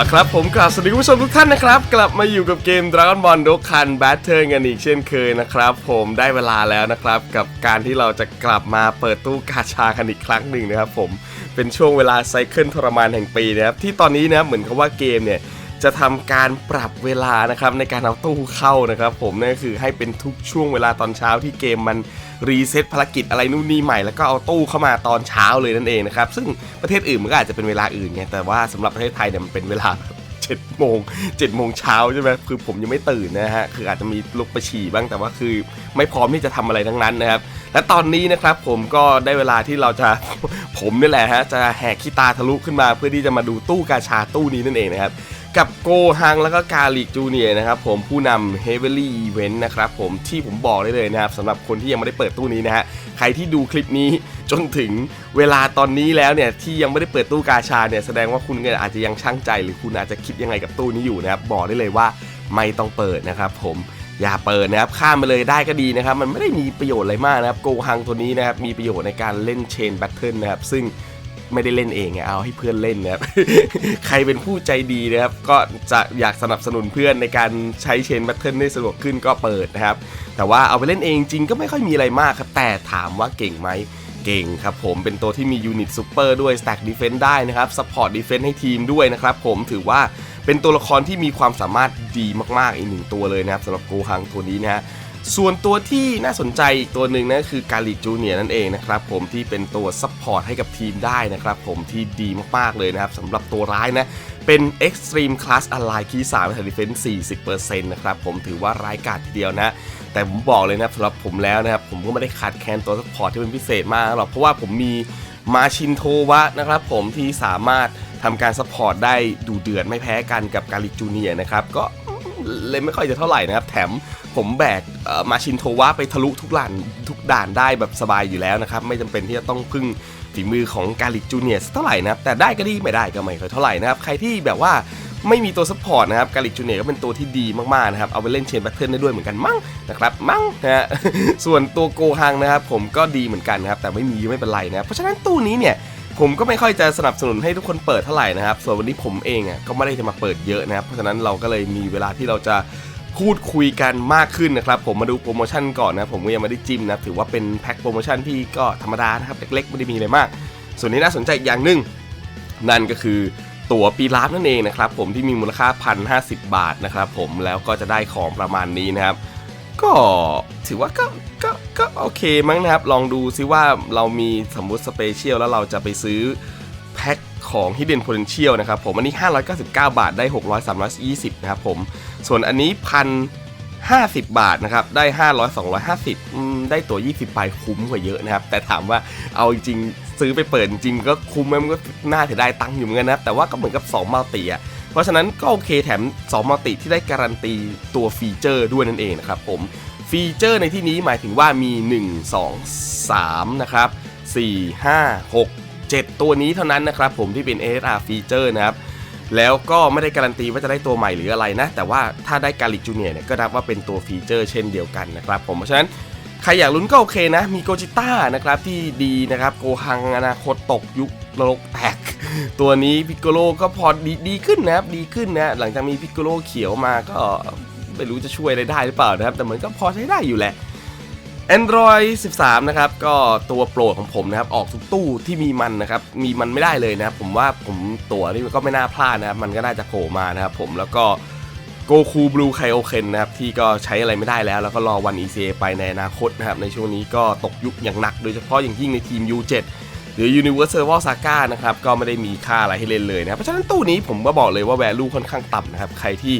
ละครับผมกราบสวัสดีคุณผู้ชมทุกท่านนะครับ กลับมาอยู่กับเกม Dragon Ball d o k a n Battle กันอีกเช่นเคยนะครับ ผมได้เวลาแล้วนะครับ กับการที่เราจะกลับมาเปิดตู้กาชากันอีกครั้งหนึ่งนะครับผมเป็นช่วงเวลาไซเคิลทรมานแห่งปีนะครับที่ตอนนี้นะเหมือนกับว่าเกมเนี่ยจะทำการปรับเวลานะครับในการเอาตู้เข้านะครับ ผมนั่นก็คือให้เป็นทุกช่วงเวลาตอนเช้าที่เกมมัน รีเซ็ตภารกิจอะไรนู่นนี่ใหม่แล้วก็เอาตู้เข้ามาตอนเช้าเลยนั่นเองนะครับ ซึ่งประเทศอื่นมันก็อาจจะเป็นเวลาอื่นไงแต่ว่าสำหรับประเทศไทยเนี่ยมันเป็นเวลาแบบเจ็ดโมงเจ็ดโมงเช้าใช่ไหมคือผมยังไม่ตื่นนะฮะ คืออาจจะมีลุกไปฉี่บ้างแต่ว่าคือไม่พร้อมที่จะทำอะไรทั้งนั้นนะครับ และตอนนี้นะครับผมก็ได้เวลาที่เราจะผมนี่แหละฮะจะแหกขี้ตาทะลุขึ้นมาเพื่อที่จะมาดูตู้กาชาตู้นี้นั่นเองนะครับ กับโกฮังแล้วก็กาลิกจูเนียนะครับผมผู้นำเฮเวอรี่อีเวนต์นะครับผมที่ผมบอกได้เลยนะครับสำหรับคนที่ยังไม่ได้เปิดตู้นี้นะฮะใครที่ดูคลิปนี้จนถึงเวลาตอนนี้แล้วเนี่ยที่ยังไม่ได้เปิดตู้กาชาเนี่ยแสดงว่าคุณก็อาจจะยังช่างใจ หรือคุณอาจจะคิดยังไงกับตู้นี้อยู่นะครับบอกได้เลยว่าไม่ต้องเปิดนะครับผมอย่าเปิดนะครับข้ามไปเลยได้ก็ดีนะครับ มันไม่ได้มีประโยชน์อะไรมากนะครับโกฮังตัวนี้นะครับมีประโยชน์ในการเล่นเชนแบทเทิลนะครับซึ่ง ไม่ได้เล่นเองไงเอาให้เพื่อนเล่นนะครับ ใครเป็นผู้ใจดีนะครับ ก็จะอยากสนับสนุนเพื่อนในการใช้เชนแบทเทิลได้สะดวกขึ้นก็เปิดนะครับ แต่ว่าเอาไปเล่นเองจริงก็ไม่ค่อยมีอะไรมากครับ แต่ถามว่าเก่งไหมเก่งครับผมเป็นตัวที่มียูนิตซูเปอร์ด้วย Stack Defense ได้นะครับ Support Defense ให้ทีมด้วยนะครับผมถือว่าเป็นตัวละครที่มีความสามารถดีมากๆอีกหนึ่งตัวเลยนะครับสำหรับโกฮังตัวนี้นะฮะ ส่วนตัวที่น่าสนใจอีกตัวหนึ่งนะคือกาลิจูเนียนั่นเองนะครับผมที่เป็นตัวซัพพอร์ตให้กับทีมได้นะครับผมที่ดีมากๆเลยนะครับสำหรับตัวร้ายนะเป็น Extreme Class Ally คีย์3 Attack Defense 40%นะครับผมถือว่าร้ายกาจทีเดียวนะ แต่ผมบอกเลยนะสำหรับผมแล้วนะครับ ผมก็ไม่ได้ขาดแคลนตัวซัพพอร์ตที่เป็นพิเศษมากหรอกเพราะว่าผมมีมาชินโทวะนะครับผมที่สามารถทำการซัพพอร์ตได้ดูเดือดไม่แพ้กันกับกาลิจูเนียนะครับก็ เลยไม่ค่อยจะเท่าไหร่นะครับ แถมผมแบกมาชินโทวะไปทะลุทุกด่านทุกด่านได้แบบสบายอยู่แล้วนะครับ ไม่จำเป็นที่จะต้องพึ่งฝีมือของกาลิกจูเนียสเท่าไหร่นะครับ แต่ได้ก็ดีไม่ได้ก็ไม่ค่อยเท่าไหร่นะครับ ใครที่แบบว่าไม่มีตัวซัพพอร์ตนะครับ กาลิกจูเนียก็เป็นตัวที่ดีมากๆนะครับ เอาไปเล่นเชนแบทเทิลได้ด้วยเหมือนกันมั้งนะครับ มั้งนะฮะส่วนตัวโกฮังนะครับผมก็ดีเหมือนกันนะครับ แต่ไม่มีไม่เป็นไรนะรเพราะฉะนั้นตู้นี้เนี่ย ผมก็ไม่ค่อยจะสนับสนุนให้ทุกคนเปิดเท่าไหร่นะครับ ส่วนวันนี้ผมเองอะก็ไม่ได้จะมาเปิดเยอะนะครับ เพราะฉะนั้นเราก็เลยมีเวลาที่เราจะพูดคุยกันมากขึ้นนะครับ ผมมาดูโปรโมชั่นก่อนนะผมก็ยังไม่ได้จิ้มนะถือว่าเป็นแพ็คโปรโมชั่นที่ก็ธรรมดานะครับเล็กๆไม่ได้มีอะไรมาก ส่วนนี้น่าสนใจอีกอย่างหนึ่งนั่นก็คือตั๋วปีลาฟนั่นเองนะครับผมที่มีมูลค่า1,050 บาทนะครับผมแล้วก็จะได้ของประมาณนี้นะครับ ก็ถือว่าก็ก็ ก็โอเคมั้งนะครับ ลองดูซิว่าเรามีสมมุติสเปเชียลแล้วเราจะไปซื้อแพ็คของ Hidden Potential นะครับผมอันนี้ 599 บาทได้ 600 320 นะครับผม ส่วนอันนี้พัน50 บาทนะครับ ได้ 500 250 ได้ตัว20ใบคุ้มกว่าเยอะนะครับ แต่ถามว่าเอาจริงซื้อไปเปิดจริงก็คุ้มไหมมันก็น่าเสียดายตังค์อยู่เหมือนกันนะ แต่ว่าก็เหมือนกับ2มัลติอะ เพราะฉะนั้นก็โอเคแถม2มัลติที่ได้การันตีตัวฟีเจอร์ด้วยนั่นเองนะครับผม ฟีเจอร์ในที่นี้หมายถึงว่ามี 1 2 3 นะครับ 4 5 6 7 ตัวนี้เท่านั้นนะครับผมที่เป็น ASR ฟีเจอร์นะครับ แล้วก็ไม่ได้การันตีว่าจะได้ตัวใหม่หรืออะไรนะ แต่ว่าถ้าได้กาลิกจูเนียเนี่ยก็นับว่าเป็นตัวฟีเจอร์เช่นเดียวกันนะครับผมเพราะฉะนั้นใครอยากลุ้นก็โอเคนะ มีโกจิต้านะครับที่ดีนะครับ โกฮังอนาคตตกยุคโลกแตก ตัวนี้พิกโกโลก็พอดีดีขึ้นนะครับ ดีขึ้นนะ หลังจากมีพิกโกโลเขียวมาก็ ไม่รู้จะช่วยอะไรได้หรือเปล่านะครับ แต่เหมือนก็พอใช้ได้อยู่แหละ Android 13 นะครับ ก็ตัวโปรดของผมนะครับ ออกทุกตู้ที่มีมันนะครับ มีมันไม่ได้เลยนะครับ ผมว่าผมตัวนี้ก็ไม่น่าพลาดนะครับ มันก็น่าจะโผล่มานะครับผมแล้วก็โกคูบลูไคโอเคนนะครับ ที่ก็ใช้อะไรไม่ได้แล้ว แล้วก็รอวัน ECA ไปในอนาคตนะครับ ในช่วงนี้ก็ตกยุคอย่างหนัก โดยเฉพาะอย่างยิ่งในทีม U7 หรือ Universal Saga นะครับ ก็ไม่ได้มีค่าอะไรให้เล่นเลยนะครับเพราะฉะนั้นตู้นี้ผมก็บอกเลยว่า value ค่อนข้างต่ำนะครับ ใครที่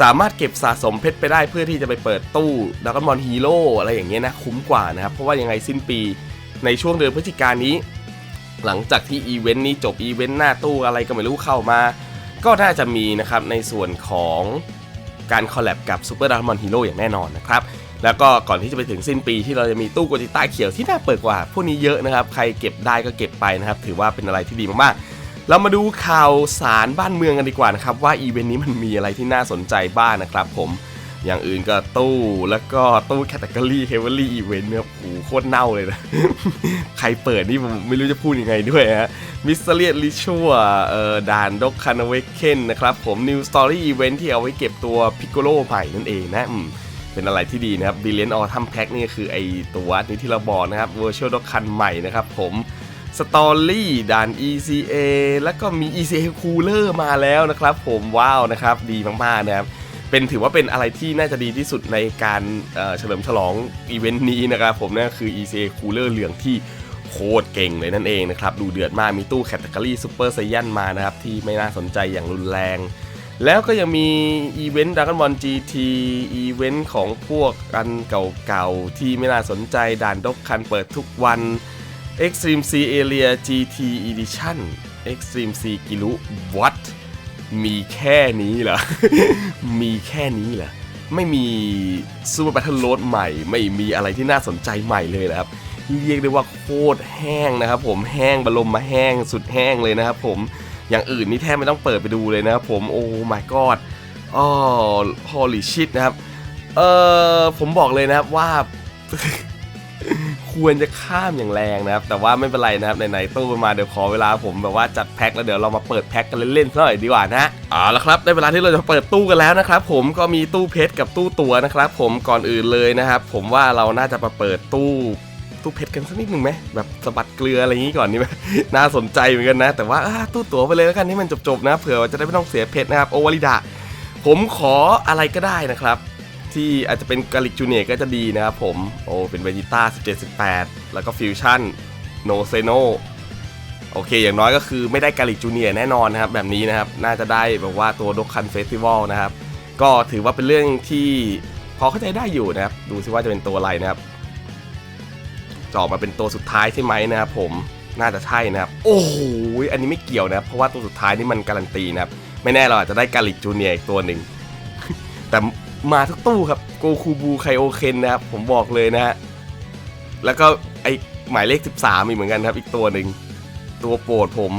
สามารถเก็บสะสมเพชรไปได้เพื่อที่จะไปเปิดตู้ดักกอนบอลฮีโร่อะไรอย่างเงี้ยนะคุ้มกว่านะครับ เพราะว่ายังไงสิ้นปีในช่วงเดือนพฤศจิกายนนี้ หลังจากที่อีเวนต์นี้จบอีเวนต์หน้าตู้อะไรก็ไม่รู้เข้ามา ก็น่าจะมีนะครับในส่วนของการคอลแลบกับซูเปอร์ดักมอนฮีโร่อย่างแน่นอนนะครับแล้วก็ก่อนที่จะไปถึงสิ้นปีที่เราจะมีตู้โกจิต้าเขียวที่น่าเปิดกว่า พวกนี้เยอะนะครับ ใครเก็บได้ก็เก็บไปนะครับ ถือว่าเป็นอะไรที่ดีมากๆ เรามาดูข่าวสารบ้านเมืองกันดีกว่านะครับว่าอีเวนต์นี้มันมีอะไรที่น่าสนใจบ้างนะครับผมอย่างอื่นก็ตู้แล้วก็ตู้แคตตากรีเฮเวอรี่อีเวนต์เนี่ยโอ้โหโคตรเน่าเลยนะ ใครเปิดนี่ผมไม่รู้จะพูดยังไงด้วยฮะมิสเลียลิชัวเอ่อด่านดกคานเวเคนนะครับผมนิวสตอรี่อีเวนต์ที่เอาไว้เก็บตัวพิกโกโลใหม่นั่นเองนะเป็นอะไรที่ดีนะครับบิลเลนออทัมแพ็กนี่คือไอตัวนี้ที่เราบอกนะครับ Virtual ดกคันใหม่นะครับผม สตอรี่ด่าน ECA แล้วก็มี ECA Cooler มาแล้วนะครับ ผมว้าวนะครับ ดีมากๆนะครับเป็นถือว่าเป็นอะไรที่น่าจะดีที่สุดในการเเฉลิมฉลองอีเวนต์นี้นะครับผมนั่นคือ ECA Cooler เหลืองที่โคตรเก่งเลยนั่นเองนะครับ ดูเดือดมากมีตู้แคตตากรีซูเปอร์ไซยันมานะครับ ที่ไม่น่าสนใจอย่างรุนแรง แล้วก็ยังมีอีเวนต์ Dragon Ball GT อีเวนต์ของพวกอันเก่าๆ ที่ไม่น่าสนใจด่านดกคันเปิดทุกวัน Extreme C Area GT Edition Extreme C กิลุ What มีแค่นี้เหรอ มีแค่นี้เหรอ ไม่มี Super Battle Road ใหม่ ไม่มีอะไรที่น่าสนใจใหม่เลยนะครับ เรียกได้ว่าโคตรแห้งนะครับผม แห้งบรมมาแห้งสุดแห้งเลยนะครับผม อย่างอื่นนี่แทบไม่ต้องเปิดไปดูเลยนะครับผม โอ้ my god อ๋อ holy shit นะครับ เออผมบอกเลยนะครับว่า ควรจะข้ามอย่างแรงนะครับ แต่ว่าไม่เป็นไรนะครับไหนๆตู้มาเดี๋ยวขอเวลาผมแบบว่าจัดแพ็คแล้วเดี๋ยวเรามาเปิดแพ็คกันเล่นๆสักหน่อยดีกว่านะเอาละครับได้เวลาที่เราจะเปิดตู้กันแล้วนะครับผมก็มีตู้เพชรกับตู้ตัวนะครับผมก่อนอื่นเลยนะครับ ผมว่าเราน่าจะมาเปิดตู้ตู้เพชรกันสักนิดหนึ่งไหมแบบสะบัดเกลืออะไรอย่างนี้ก่อนนี่ไหมน่าสนใจเหมือนกันนะ แต่ว่าตู้ตั๋วไปเลยแล้วกันให้มันจบๆนะเผื่อจะได้ไม่ต้องเสียเพชรนะครับโอวาลิดาผมขออะไรก็ได้นะครับ ที่อาจจะเป็นกาลิกจูเนียก็จะดีนะครับผม โอ้เป็นเวจิต้า17 18 แล้วก็ฟิวชั่นโนเซโนโอเค อย่างน้อยก็คือไม่ได้กาลิกจูเนียแน่นอนนะครับ แบบนี้นะครับ น่าจะได้แบบว่าตัวดกคันเฟสติวัลนะครับ ก็ถือว่าเป็นเรื่องที่พอเข้าใจได้อยู่นะครับ ดูซิว่าจะเป็นตัวอะไรนะครับจะออกมาเป็นตัวสุดท้ายใช่ไหมนะครับผมน่าจะใช่นะครับ โอ้โหอันนี้ไม่เกี่ยวนะครับ เพราะว่าตัวสุดท้ายนี่มันการันตีนะครับ ไม่แน่เราอาจจะได้กาลิกจูเนียอีกตัวหนึ่งแต่ มาทุกตู้ครับโกคูบูไคโอเคนนะครับ ผมบอกเลยนะฮะ แล้วก็ไอหมายเลข 13 อีกเหมือนกันครับ อีกตัวหนึ่ง ตัวโปรดผม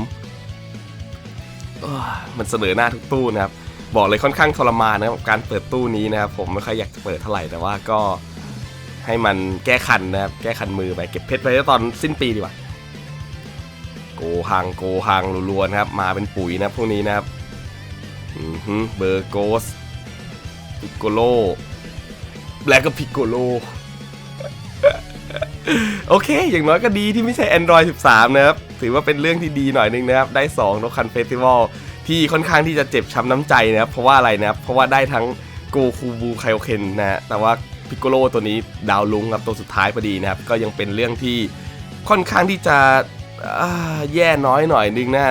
มันเสนอหน้าทุกตู้นะครับ บอกเลยค่อนข้างทรมานนะครับกับการเปิดตู้นี้นะครับ ผมไม่ค่อยอยากจะเปิดเท่าไหร่แต่ว่าก็ให้มันแก้คันนะครับ แก้คันมือไปเก็บเพชรไว้ตอนสิ้นปีดีกว่าโกฮังโกฮังรัวๆนะครับ มาเป็นปุ๋ยนะพวกนี้นะครับเบอร์โกส พิกโกโลแล้วก็พิกโกโลโอเค อย่างน้อยก็ดีที่ไม่ใช่ Android 13 นะครับ ถือว่าเป็นเรื่องที่ดีหน่อยนึงนะครับ ได้2นกคันเฟสติวัลที่ค่อนข้างที่จะเจ็บช้ำน้ำใจนะครับ เพราะว่าอะไรนะครับ เพราะว่าได้ทั้งโกคูบูไคโอเคนนะฮะแต่ว่าพิกโกโลตัวนี้ดาวลุงครับตัวสุดท้ายพอดีนะครับ ก็ยังเป็นเรื่องที่ค่อนข้างที่จะแย่น้อยหน่อยนึงนะ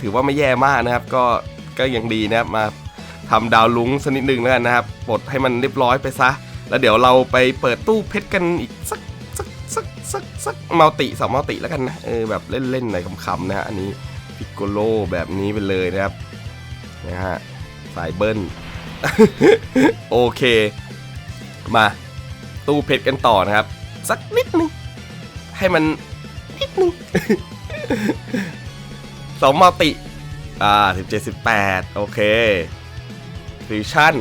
ถือว่าไม่แย่มากนะครับ ก็ก็ยังดีนะครับมา ทำดาวลุ้งสักนิดนึงแล้วกันนะครับปลดให้มันเรียบร้อยไปซะ แล้วเดี๋ยวเราไปเปิดตู้เพชรกันอีกสักสักสักสักสักมัลติสองมัลติแล้วกันนะเออแบบเล่นๆหน่อยขำๆนะฮะอันนี้พิกโกโลแบบนี้ไปเลยนะครับนะฮะสายเบิ้ลโอเค มาตู้เพชรกันต่อนะครับ สักนิดนึงให้มันนิดนึงสองมัลติ อ่าสิบเจ็ดสิบแปดโอเค ฟิวชั่น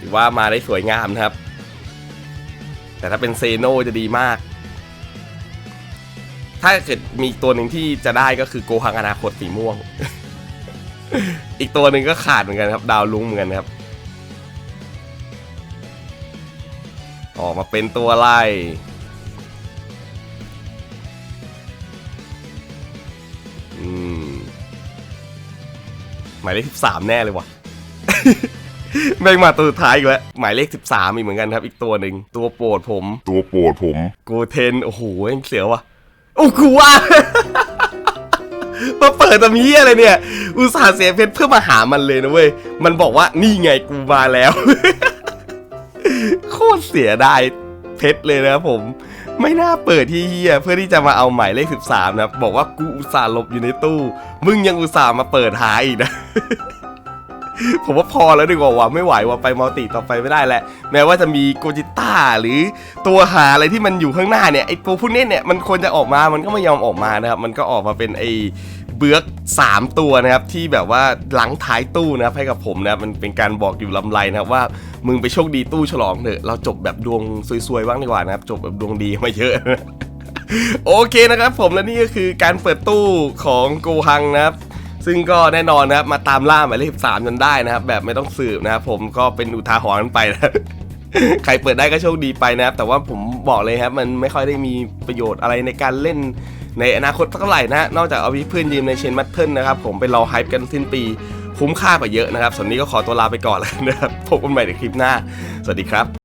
ถือว่ามาได้สวยงามนะครับ แต่ถ้าเป็นเซโนจะดีมาก ถ้าเกิดมีตัวหนึ่งที่จะได้ก็คือโกฮังอนาคตสีม่วง อีกตัวหนึ่งก็ขาดเหมือนกันครับ ดาวลุ้งเหมือนกันครับ ออกมาเป็นตัวไล่ มายเลข13แน่เลยว่ะ แม่งมาตัวสุดท้ายอีกแล้ว หมายเลข 13 อีกเหมือนกันครับ อีกตัวหนึ่ง ตัวโปรดผม ตัวโปรดผมโกเทน โอ้โหแม่งเสียวว่ะ โอ้กูว่า มาเปิดตะมียอะไรเนี่ย อุตส่าห์เสียเพชรเพื่อมาหามันเลยนะเว้ย มันบอกว่านี่ไงกูมาแล้ว โคตรเสียดาย เพชรเลยนะครับผม ไม่น่าเปิดที่เฮียเพื่อที่จะมาเอาหมายเลข 13 นะครับบอกว่ากูอุตส่าห์หลบอยู่ในตู้ มึงยังอุตส่าห์มาเปิดหาอีกนะ ผมว่าพอแล้วดีกว่าว่ะไม่ไหวว่าไปมัลติต่อไปไม่ได้แล้วแม้ว่าจะมีโกจิต้าหรือตัวหาอะไรที่มันอยู่ข้างหน้าเนี่ยไอตัวพวกนี้เนี่ยมันควรจะออกมามันก็ไม่ยอมออกมานะครับมันก็ออกมาเป็นไอเบือก3 ตัวนะครับที่แบบว่าหลังท้ายตู้นะครับให้กับผมนะมันเป็นการบอกอยู่ลำไรนะครับว่ามึงไปโชคดีตู้ฉลองเถอะเราจบแบบดวงซวยๆบ้างดีกว่านะครับจบแบบดวงดีมาเยอะโอเคนะครับผมและนี่ก็คือการเปิดตู้ของโกฮังนะครับ ซึ่งก็แน่นอนนะครับมาตามล่าหมายเลขสามจนได้นะครับ แบบไม่ต้องสืบนะครับผมก็เป็นอุทาหรณ์ไปนะใครเปิดได้ก็โชคดีไปนะครับ แต่ว่าผมบอกเลยครับ มันไม่ค่อยได้มีประโยชน์อะไรในการเล่นในอนาคตเท่าไหร่นะนอกจากเอาเพื่อนยืมในเชนมัตเทิลนะครับผมไปรอไฮป์กันสิ้นปีคุ้มค่ากว่าเยอะนะครับส่วนนี้ก็ขอตัวลาไปก่อนแล้วนะครับพบกันใหม่ในคลิปหน้า สวัสดีครับ